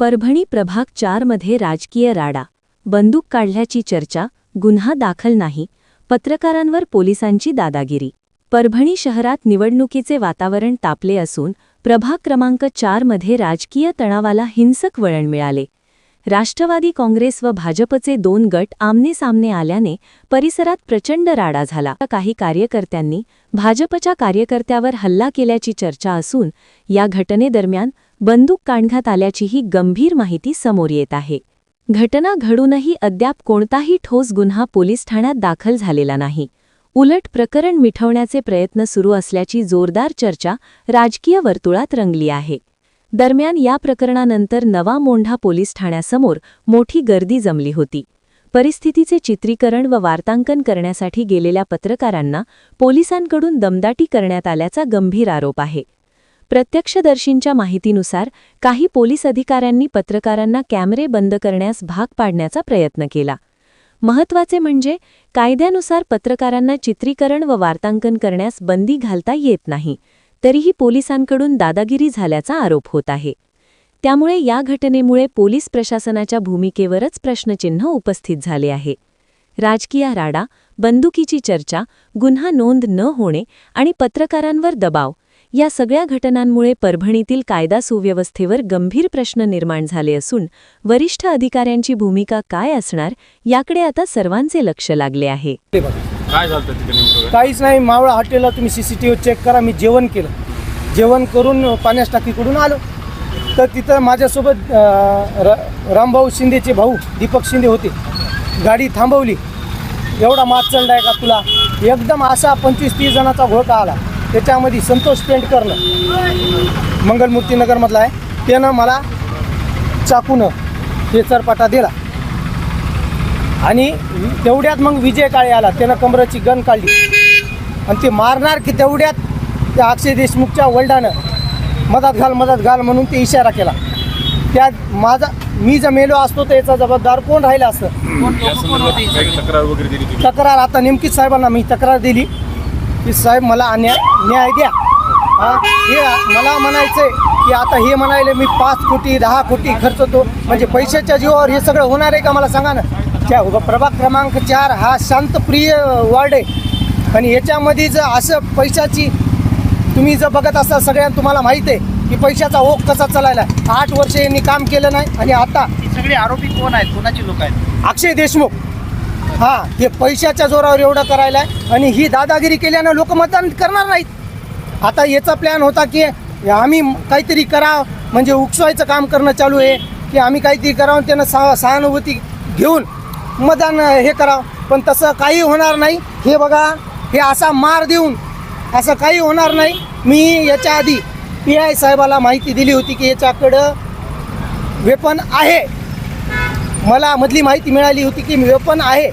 परभणी प्रभाग चारमध्ये राजकीय राडा. बंदूक काढल्याची चर्चा गुन्हा दाखल नाही पत्रकारांवर पोलिसांची दादागिरी. परभणी शहरात निवडणुकीचे वातावरण तापले असून प्रभाग क्रमांक चारमध्ये राजकीय तणावाला हिंसक वळण मिळाले. राष्ट्रवादी काँग्रेस व भाजपचे दोन गट आमनेसामने आल्याने परिसरात प्रचंड राडा झाला. काही कार्यकर्त्यांनी भाजपच्या कार्यकर्त्यावर हल्ला केल्याची चर्चा असून या घटनेदरम्यान बंदूक काढण्यात आल्याचीही गंभीर माहिती समोर येत आहे. घटना घडूनही अद्याप कोणताही ठोस गुन्हा पोलीस ठाण्यात दाखल झालेला नाही. उलट प्रकरण मिटवण्याचे प्रयत्न सुरू असल्याची जोरदार चर्चा राजकीय वर्तुळात रंगली आहे. दरम्यान या प्रकरणानंतर नवा मोंढा पोलीस ठाण्यासमोर मोठी गर्दी जमली होती. परिस्थितीचे चित्रीकरण व वार्तांकन करण्यासाठी गेलेल्या पत्रकारांना पोलिसांकडून दमदाटी करण्यात आल्याचा गंभीर आरोप आहे. प्रत्यक्षदर्शींच्या माहितीनुसार काही पोलीस अधिकाऱ्यांनी पत्रकारांना कॅमेरे बंद करण्यास भाग पाडण्याचा प्रयत्न केला. महत्त्वाचे म्हणजे कायद्यानुसार पत्रकारांना चित्रीकरण व वार्तांकन करण्यास बंदी घालता येत नाही. तरीही पोलिसांकडून दादागिरी झाल्याचा आरोप होत आहे. त्यामुळे या घटनेमुळे पोलीस प्रशासनाच्या भूमिकेवरच प्रश्नचिन्ह उपस्थित झाले आहे. राजकीय राडा बंदुकीची चर्चा गुन्हा नोंद न होणे आणि पत्रकारांवर दबाव या सगळ्या घटनांमुळे परभणीतील कायदा सुव्यवस्थेवर गंभीर प्रश्न निर्माण झाले असून वरिष्ठ अधिकाऱ्यांची भूमिका काय असणार याकडे आता सर्वांचे लक्ष लागले आहे. काय झालं तिथे नेमकं? काहीच नाही मावळा हॉटेलला तुम्ही C C T V check करा मी जेवण केलं. जेवण करून पाण्यास टाकीकडून आलो. तर तिथं माझ्यासोबत अं, र रामभाऊ शिंदेचे भाऊ दीपक शिंदे होते. गाडी थांबवली. एवढा मात चालला आहे का तुला? एकदम असा पंचवीस तीस जणाचा घोळका आला. त्याच्यामध्ये संतोष पेंटकरनं मंगलमूर्तीनगरमधला आहे. त्यानं मला चाकूनं केसरपाटा दिला. आणि तेवढ्यात मग विजय काळे आला त्यानं कमराची गन काढली. आणि ते मारणार की तेवढ्यात त्या अक्षय देशमुखच्या वडिलानं मदत घाल मदत घाल म्हणून ते इशारा केला. त्यात माझा मी जर मेलो असतो तर याचा जबाबदार कोण राहिला असतं? काही तक्रार वगैरे दिली तक्रार आता नेमकीच साहेबांना मी तक्रार दिली. की साहेब मला अन्याय न्याय द्या. हा हे मला म्हणायचंय की आता हे म्हणायले मी पाच कोटी दहा कोटी खर्चतो म्हणजे पैशाच्या जीवावर हे सगळं होणार आहे का मला सांगा ना? त्या प्रभाग क्रमांक चार हा शांतप्रिय वार्ड आहे. आणि याच्यामध्ये जर असं पैशाची तुम्ही जर बघत असाल सगळ्यांना तुम्हाला माहीत आहे की पैशाचा ओघ कसा चालायला. आठ वर्ष यांनी काम केलं नाही आणि आता सगळे आरोपी कोण आहेत? कोणाची लोक आहेत? अक्षय देशमुख. हा हे पैशाच्या जोरावर एवढं करायला आहे आणि ही दादागिरी केल्यानं लोक मतदान करणार नाहीत. आता याचा प्लॅन होता की आम्ही काहीतरी करावं म्हणजे उकसवायचं काम करणं चालू आहे की आम्ही काहीतरी करावं त्यांना सहा सहानुभूती घेऊन मतदान हे करावं. पण तसं काही होणार नाही. हे बघा हे असा मार देऊन असं काही होणार नाही. मी याच्या आधी पी आय साहेबाला माहिती दिली होती की याच्याकडं वेपन आहे. मला मधली माहिती मिळाली होती की वेपन आहे.